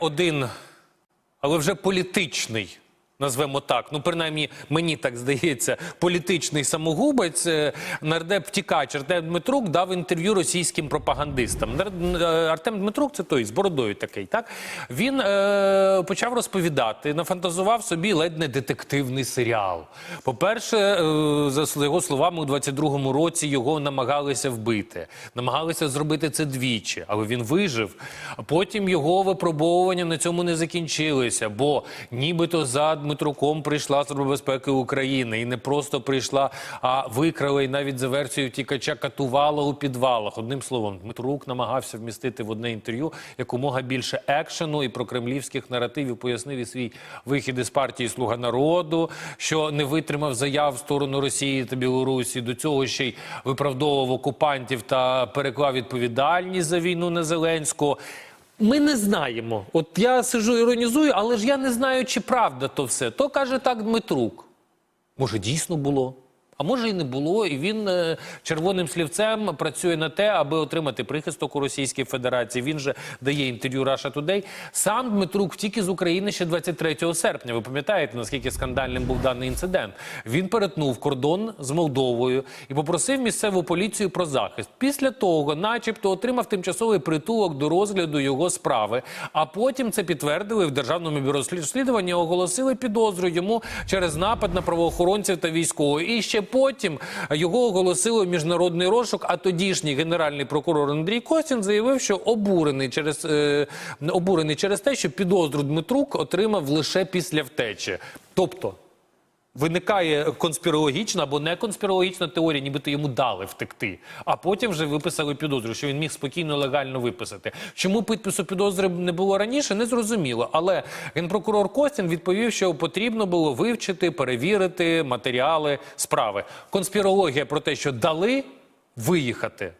один, але вже політичний. Назвемо так, ну принаймні мені так здається, політичний самогубець е, нардеп втікач Артем Дмитрук дав інтерв'ю російським пропагандистам. Е, Артем Дмитрук це той з бородою такий. Так він е, почав розповідати, нафантазував собі ледь не детективний серіал. По-перше, е, за його словами, у 22-му році його намагалися вбити, намагалися зробити це двічі, але він вижив. Потім його випробовування на цьому не закінчилися, бо нібито за Дмитруком прийшла Служба безпеки України і не просто прийшла, а викрала і навіть за версією втікача катувала у підвалах. Одним словом, Дмитрук намагався вмістити в одне інтерв'ю якомога більше екшену і про кремлівських наративів. Пояснив і свій вихід із партії Слуга народу, що не витримав заяв в сторону Росії та Білорусі. До цього ще й виправдовував окупантів та переклав відповідальність за війну на Зеленського. Ми не знаємо. От я сижу іронізую, але ж я не знаю, чи правда то все. То каже так Дмитрук. Може, дійсно було. А може і не було, і він е, червоним слівцем працює на те, аби отримати прихисток у Російській Федерації. Він же дає інтерв'ю Russia Today. Сам Дмитрук втік із України ще 23 серпня. Ви пам'ятаєте, наскільки скандальним був даний інцидент? Він перетнув кордон з Молдовою і попросив місцеву поліцію про захист. Після того, начебто, отримав тимчасовий притулок до розгляду його справи. А потім це підтвердили в державному бюро розслідування. Оголосили підозру йому через напад на правоохоронців та військових. І ще потім його оголосили в міжнародний розшук. А тодішній генеральний прокурор Андрій Костін заявив, що обурений через е, обурений через те, що підозру Дмитрук отримав лише після втечі. Тобто. Виникає конспірологічна або не конспірологічна теорія, нібито йому дали втекти, а потім вже виписали підозру, що він міг спокійно легально виписати. Чому підпису підозри не було раніше, не зрозуміло. Але генпрокурор Костін відповів, що потрібно було вивчити, перевірити матеріали справи. Конспірологія про те, що дали виїхати